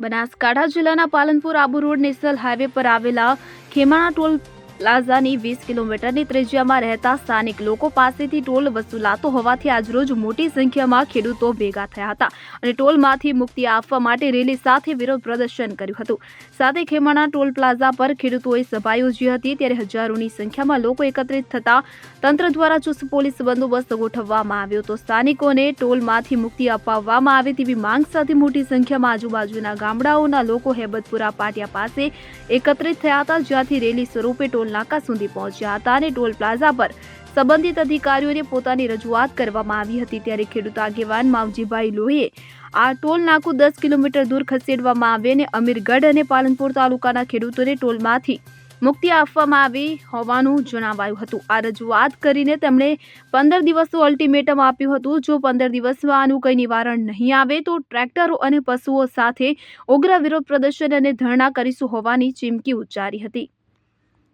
બનાસકાંઠા જિલ્લાના Palanpur Abu road national highway પર આવેલા ખેમાણા ટોલ પ્લાઝાની વીસ કિલોમીટરની ત્રિજ્યામાં રહેતા સ્થાનિક લોકો પાસેથી ટોલ વસૂલાતો હોવાથી આજરોજ મોટી સંખ્યામાં ખેડૂતો ભેગા થયા હતા અને ટોલમાંથી મુક્તિ આપવા માટે રેલી સાથે વિરોધ પ્રદર્શન કર્યું હતું. સાથે ખેમાણા ટોલ પ્લાઝા પર ખેડૂતોએ સભા યોજી હતી ત્યારે હજારોની સંખ્યામાં લોકો એકત્રિત થતા તંત્ર દ્વારા ચુસ્ત પોલીસ બંદોબસ્ત ગોઠવવામાં આવ્યો તો સ્થાનિકોને ટોલમાંથી મુક્તિ અપાવવામાં આવે તેવી માંગ સાથે મોટી સંખ્યામાં આજુબાજુના ગામડાઓના લોકો હેબતપુરા પાટિયા પાસે એકત્રિત થયા હતા, જ્યાંથી રેલી સ્વરૂપે ટોલ નાકા સુધી પહોંચ્યા હતા અને ટોલ પ્લાઝા પર સંબંધિત અધિકારીઓને પોતાની રજૂઆત કરવામાં આવી હતી. ત્યારે ખેડૂત આગેવાન માવજીભાઈ લોહીએ આ ટોલ નાકું દસ કિલોમીટર દૂર ખસેડવામાં આવે અને અમીરગઢ અને પાલનપુર તાલુકાના ખેડૂતોને ટોલમાંથી મુક્તિ આપવામાં આવી હોવાનું જણાવાયું હતું. આ રજૂઆત કરીને તેમણે પંદર દિવસનું અલ્ટિમેટમ આપ્યું હતું. જો પંદર દિવસમાં આનું કંઈ નિવારણ નહીં આવે તો ટ્રેક્ટરો અને પશુઓ સાથે ઉગ્ર વિરોધ પ્રદર્શન અને ધરણા કરીશું હોવાની ચીમકી ઉચ્ચારી હતી.